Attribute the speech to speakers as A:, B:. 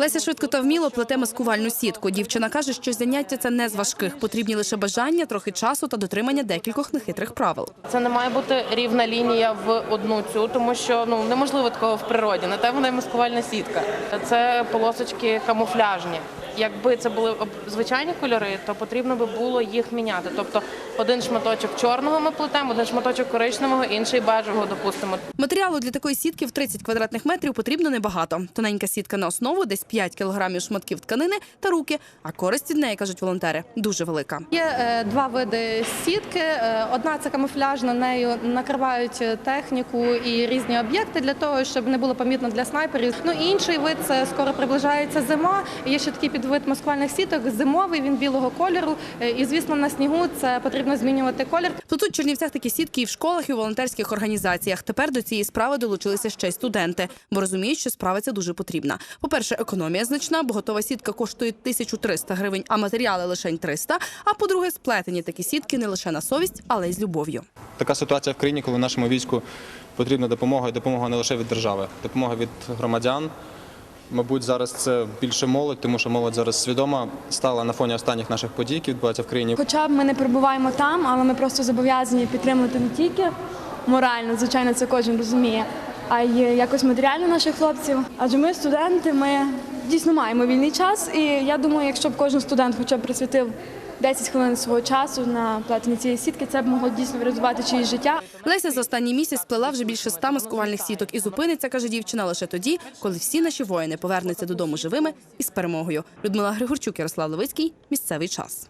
A: Леся швидко та вміло плете маскувальну сітку. Дівчина каже, що заняття це не з важких. Потрібні лише бажання, трохи часу та дотримання декількох нехитрих правил.
B: Це не має бути рівна лінія в одну цю, тому що ну неможливо такого в природі. На те вона й маскувальна сітка. Це полосочки камуфляжні. Якби це були звичайні кольори, то потрібно би було їх міняти. Тобто один шматочок чорного ми плетемо, один шматочок коричневого, інший бежевого, допустимо.
A: Матеріалу для такої сітки в 30 квадратних метрів потрібно небагато. Тоненька сітка на основу, десь 5 кілограмів шматків тканини та руки. А користь від неї, кажуть волонтери, дуже велика.
C: Є е, два види сітки. Е, Одна це камуфляжна, нею накривають е, техніку і різні об'єкти для того, щоб не було помітно для снайперів. Ну інший вид це скоро приближається зима. Є ще такий підвид маскувальних сіток, зимовий, він білого кольору. І звісно, на снігу це потрібно змінювати колір.
A: Плетуть в Чернівцях такі сітки і в школах, і в волонтерських організаціях. Тепер до цієї справи долучилися ще й студенти, бо розуміють, що справа ця дуже потрібна. По-перше, економія значна, бо готова сітка коштує 1300 гривень, а матеріали лише 300. А по-друге, сплетені такі сітки не лише на совість, але й з любов'ю.
D: Така ситуація в країні, коли нашому війську потрібна допомога, і допомога не лише від держави, допомога від громадян. Мабуть, зараз це більше молодь, тому що молодь зараз свідома стала на фоні останніх наших подій, які відбуваються в країні.
E: Хоча б ми не перебуваємо там, але ми просто зобов'язані підтримувати не тільки морально, звичайно, це кожен розуміє, а й якось матеріально наших хлопців. Адже ми студенти, ми дійсно маємо вільний час. І я думаю, якщо б кожен студент хоча б присвятив 10 хвилин свого часу на плетення цієї сітки, це б могло дійсно врятувати чиїсь життя.
A: Леся за останній місяць сплела вже більше ста маскувальних сіток і зупиниться, каже дівчина, лише тоді, коли всі наші воїни повернуться додому живими і з перемогою. Людмила Григорчук, Ярослав Левицький. Місцевий час.